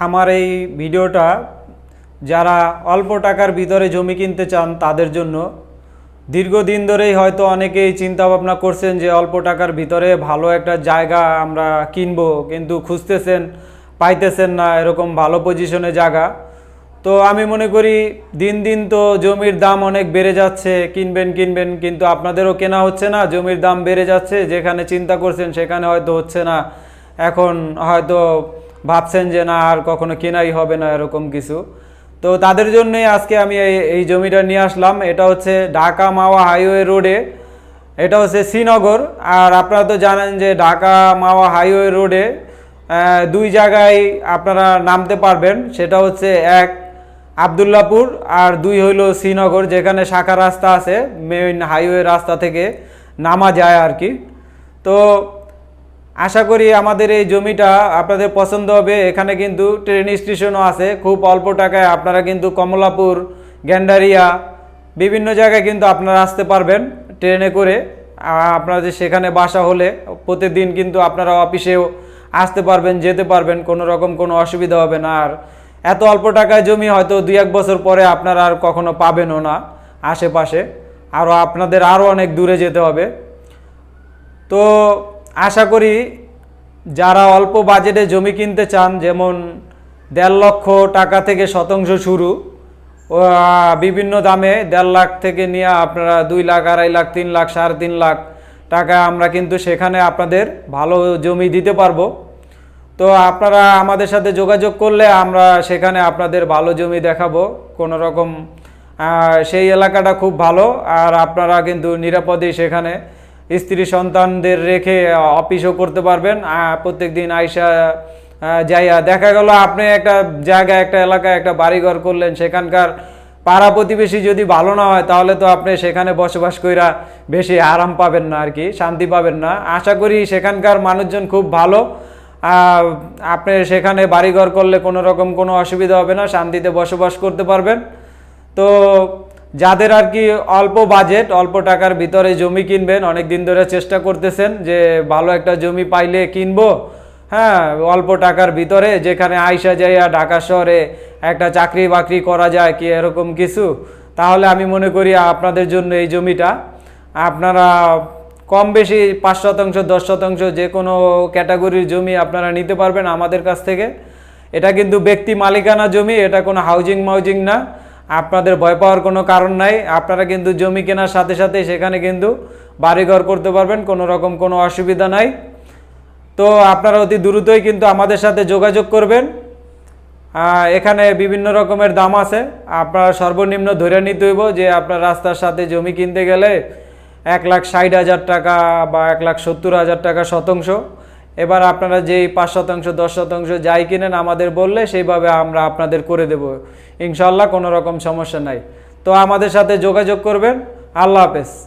আমার এই ভিডিওটা যারা অল্প টাকার ভিতরে জমি কিনতে চান তাদের জন্য, দীর্ঘদিন ধরেই হয়তো অনেকেই চিন্তা ভাবনা করছেন যে অল্প টাকার ভিতরে ভালো একটা জায়গা আমরা কিনবো, কিন্তু খুঁজতেছেন, পাইতেছেন না এরকম ভালো পজিশনে জায়গা। তো আমি মনে করি দিন দিন তো জমির দাম অনেক বেড়ে যাচ্ছে, কিনবেন কিনবেন, কিন্তু আপনাদেরও কেনা হচ্ছে না, জমির দাম বেড়ে যাচ্ছে, যেখানে চিন্তা করছেন সেখানে হয়তো হচ্ছে না। এখন হয়তো ভাবছেন যে না, আর কখনো কেনাই হবে না এরকম কিছু। তো তাদের জন্যই আজকে আমি এই জমিটা নিয়ে আসলাম। এটা হচ্ছে ঢাকা মাওয়া হাইওয়ে রোডে। এটা হচ্ছে শ্রীনগর। আর আপনারা তো জানেন যে ঢাকা মাওয়া হাইওয়ে রোডে দুই জায়গায় আপনারা নামতে পারবেন। সেটা হচ্ছে এক আবদুল্লাপুর আর দুই হইল শ্রীনগর, যেখানে শাখা রাস্তা আছে মেইন হাইওয়ে রাস্তা থেকে নামা যায় আর কি। তো আশা করি আমাদের এই জমিটা আপনাদের পছন্দ হবে। এখানে কিন্তু ট্রেন স্টেশনও আছে। খুব অল্প টাকায় আপনারা কিন্তু কমলাপুর, গ্যান্ডারিয়া বিভিন্ন জায়গায় কিন্তু আপনারা আসতে পারবেন ট্রেনে করে। আপনাদের সেখানে বাসা হলে প্রতিদিন কিন্তু আপনারা অফিসেও আসতে পারবেন, যেতে পারবেন, কোনো রকম কোনো অসুবিধা হবে না। আর এত অল্প টাকায় জমি হয়তো দুই এক বছর পরে আপনারা আর কখনো পাবেনও না আশেপাশে। আরও আপনাদের আরও অনেক দূরে যেতে হবে। তো আশা করি যারা অল্প বাজেটে জমি কিনতে চান, যেমন দেড় লক্ষ টাকা থেকে শতাংশ শুরু বিভিন্ন দামে দেড় লাখ থেকে নিয়ে আপনারা দুই লাখ, আড়াই লাখ, তিন লাখ, সাড়ে তিন লাখ টাকা আমরা কিন্তু সেখানে আপনাদের ভালো জমি দিতে পারব। তো আপনারা আমাদের সাথে যোগাযোগ করলে আমরা সেখানে আপনাদের ভালো জমি দেখাবো। কোনো রকম সেই এলাকাটা খুব ভালো, আর আপনারা কিন্তু নিরাপদেই সেখানে স্ত্রী সন্তানদের রেখে অফিসও করতে পারবেন। প্রত্যেক দিন আইসা যাইয়া দেখা গেল, আপনি একটা জায়গায়, একটা এলাকায় একটা বাড়িঘর করলেন। সেখানকার পাড়া প্রতিবেশী যদি ভালো না হয়, তাহলে তো আপনি সেখানে বসবাস কইরা বেশি আরাম পাবেন না আর কি, শান্তি পাবেন না। আশা করি সেখানকার মানুষজন খুব ভালো। আপনি সেখানে বাড়িঘর করলে কোনো রকম কোনো অসুবিধা হবে না, শান্তিতে বসবাস করতে পারবেন। তো যাদের আর কি অল্প বাজেট, অল্প টাকার ভিতরে জমি কিনবেন অনেক দিন ধরে চেষ্টা করতেছেন যে ভালো একটা জমি পাইলে কিনবো। হ্যাঁ অল্প টাকার ভিতরে যেখানে আইসা যাইয়া ঢাকা শহরে একটা চাকরি বাকরি করা যায় কি এরকম কিছু? তাহলে আমি মনে করি আপনাদের জন্য এই জমিটা। আপনারা কম বেশি পাঁচ শতাংশ, দশ শতাংশ যে কোনো ক্যাটাগরির জমি আপনারা নিতে পারবেন আমাদের কাছ থেকে। এটা কিন্তু ব্যক্তি মালিকানা জমি, এটা কোনো হাউজিং মাউজিং না। আপনাদের ভয় পাওয়ার কোনো কারণ নাই। আপনারা কিন্তু জমি কেনার সাথে সাথে সেখানে কিন্তু বাড়িঘর করতে পারবেন, কোনো রকম কোনো অসুবিধা নাই। তো আপনারা অতি দ্রুতই কিন্তু আমাদের সাথে যোগাযোগ করবেন। এখানে বিভিন্ন রকমের দাম আছে। আপনারা সর্বনিম্ন ধরে নিতে হইব যে আপনার রাস্তার সাথে জমি কিনতে গেলে এক লাখ ষাট হাজার টাকা বা এক লাখ সত্তর হাজার টাকা শতাংশ। এবার আপনারা যেই পাঁচ শতাংশ, দশ শতাংশ যাই কিনেন আমাদের বললে সেইভাবে আমরা আপনাদের করে দেব। ইনশাল্লাহ কোনো রকম সমস্যা নাই। তো আমাদের সাথে যোগাযোগ করবেন। আল্লাহ হাফেজ।